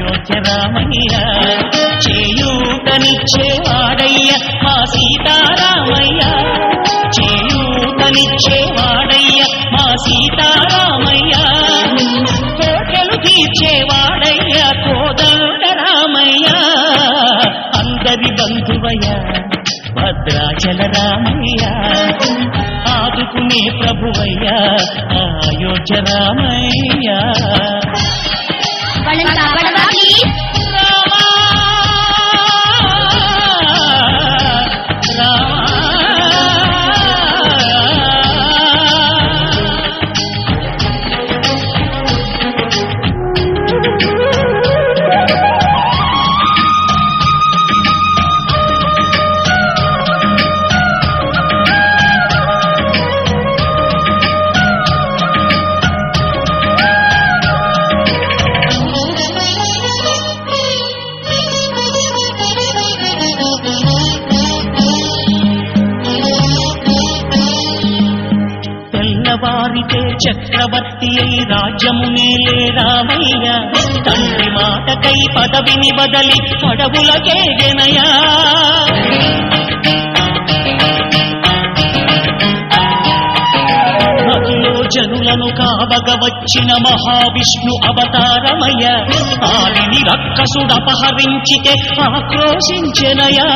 అయోధ్య రామయ్య చేయూతనిచ్చేవాడయ్య మా సీతారామయ్య. చేయూతనిచ్చేవాడయ్య మా సీతారామయ్య. కోటలు తీర్చేవాడయ్య కోదండ రామయ్య. అందరి బంధువయ్య భద్రాచల రామయ్య. ఆదుకునే ప్రభువయ్య అయోధ్య రామయ్య. please? చక్రవర్తి రాజ్యము నీలే రామయ్య. తండ్రి మాటకై పదవిని బదలి పడవులకే గెనయా జనులను కావగ వచ్చిన మహావిష్ణు అవతారమయ్య ఆలిని రక్కసుడపహరించితే ఆక్రోశించెనయా.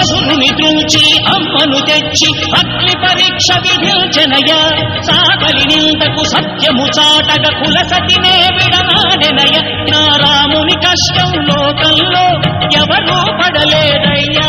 అసురుని త్రుంచి అమ్మను తెచ్చి అగ్ని పరీక్ష విధించనయ. సాగలి నిందకు సత్యము చాటగ కులసతినే విడనాడెనయ నా రాముని కష్టం లోకంలో ఎవరూ పడలేదయ్యా.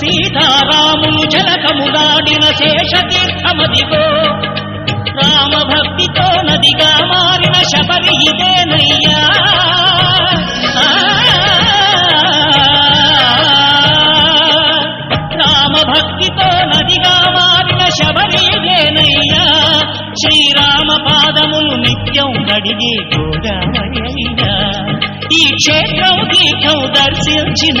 సీతారాములు జలకము దాడిన శేషతీర్థమదిగో. రామ భక్తితో నదిగా మారిన శబరి ఇదేనయ్యా. రామ భక్తితో నదిగా మారిన శబరి ఇదేనయ్యా. శ్రీరామ పాదములు నిత్యం కడిగే గోదామయ్యా ఈ క్షేత్రం తీర్థం దర్శించిన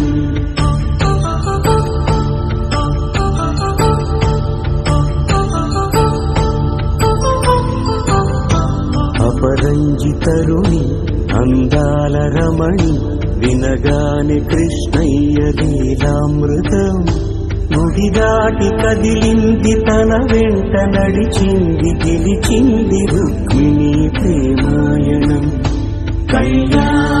కరుణి అందాల రమణి వినగాని కృష్ణయ్య లీలామృతం. నుడి దాటి కదిలింది తన వెంట నడిచింది గెలిచింది రుక్మిణి ప్రేమాయణం. కళ్యాణ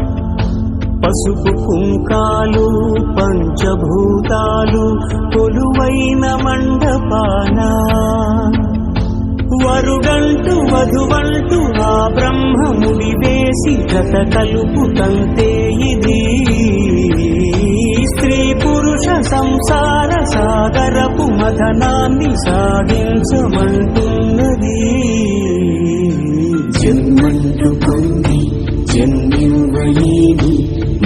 పసుపు కుంకాలు పంచభూతాలు కొలువైన మండపాన. వరుడంటూ వధువంటూ ఆ బ్రహ్మముడి వేసి గత కలుపు తంతే ఇది. స్త్రీ పురుష సంసార సాగరపు మథనాన్ని సాగించమంటున్నది. జన్మంటూ పొంది జన్మింవలేని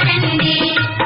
కళ్యాణము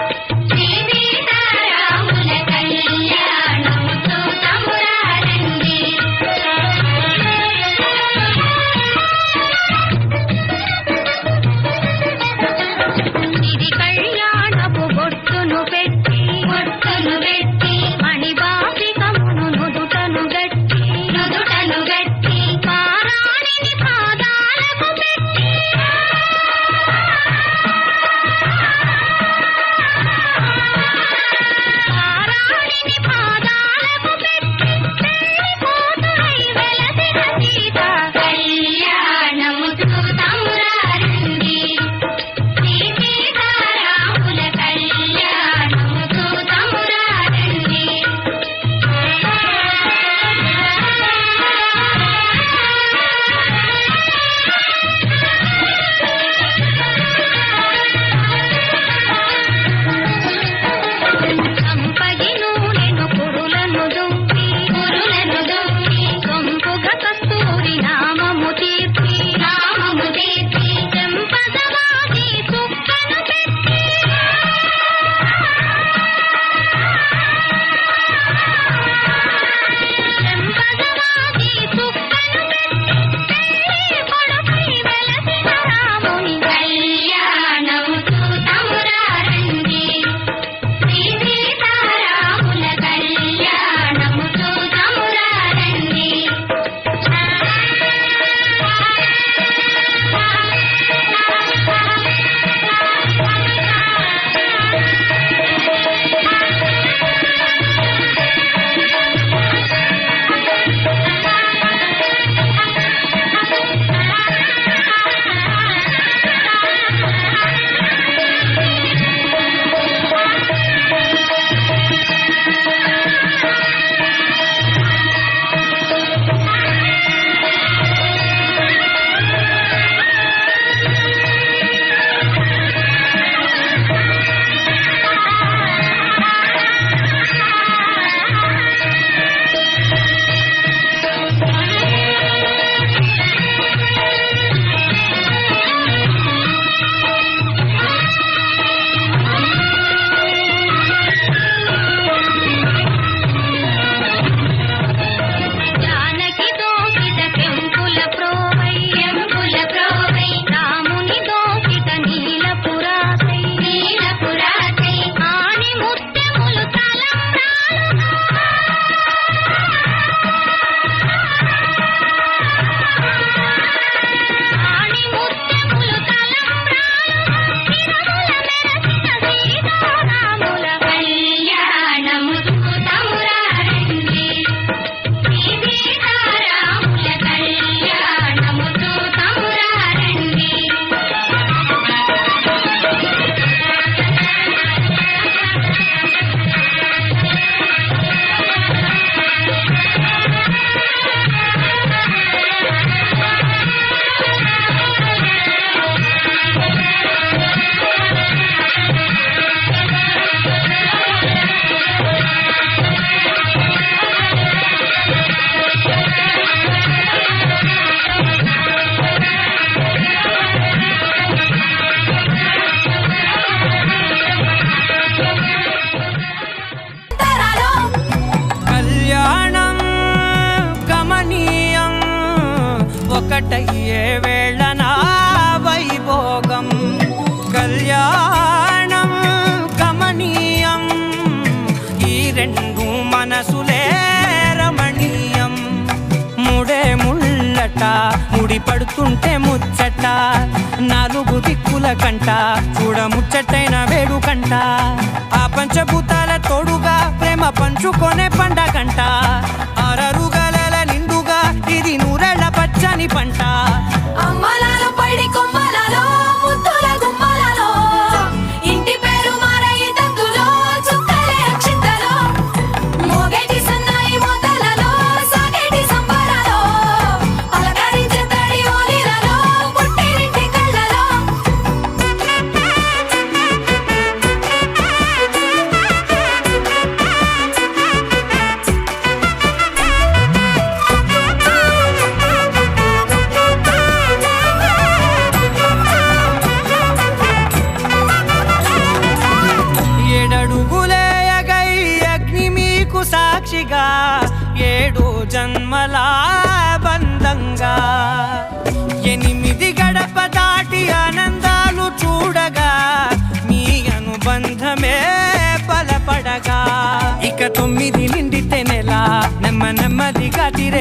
ముచ్చట ముడి పడుతుంటే ముచ్చట నాలుగు దిక్కుల కంట చూడ ముచ్చటైన వేడు కంట. ఆ పంచభూతాల తోడుగా ప్రేమ పంచుకొనే పండ కంట. ఆరరుగల నిండుగా ఇది నూరళ్ళ పచ్చని పంట. అమ్మలా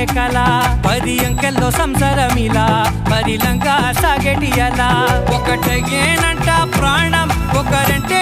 కల పది అంకెల్లో సంసారమిలా పరిలంగా సాగేటి ఎలా ఒకటేనంట ప్రాణం ఒకరంటే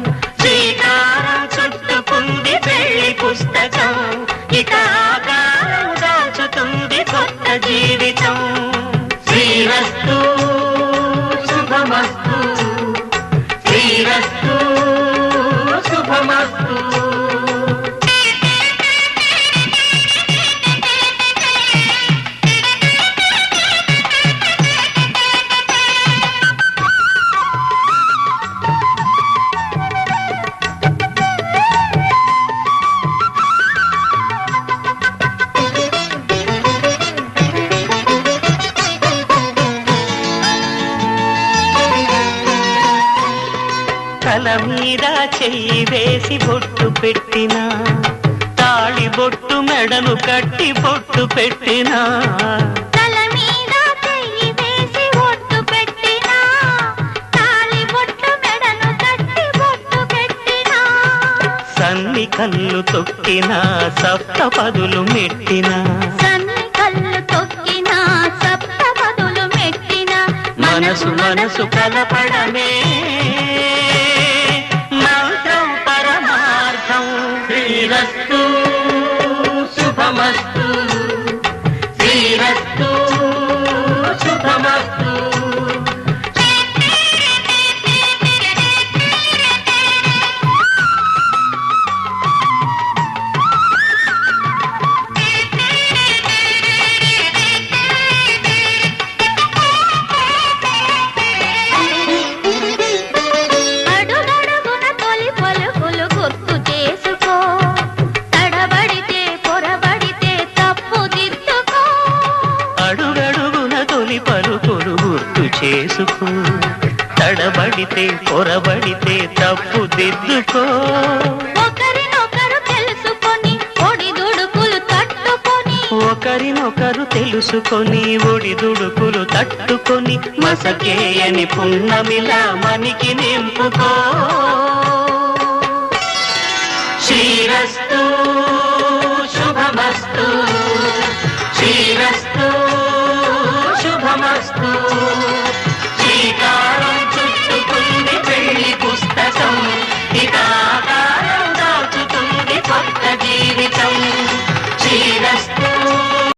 Thank you. కట్టి పొట్టు పెట్టినా. సన్ని కళ్ళు తొక్కినా సప్త పదులు మెట్టినా. సన్ని కళ్ళు తొక్కినా సప్త పదులు మెట్టినా. మనసు మనసు కలపడమే. తెలుసుకొని ఒడిదుడుకులు తట్టుకొని మసకేయని పున్నమిలా మనికి నింపుకో. శ్రీరస్తు శుభమస్తు శ్రీరస్తు.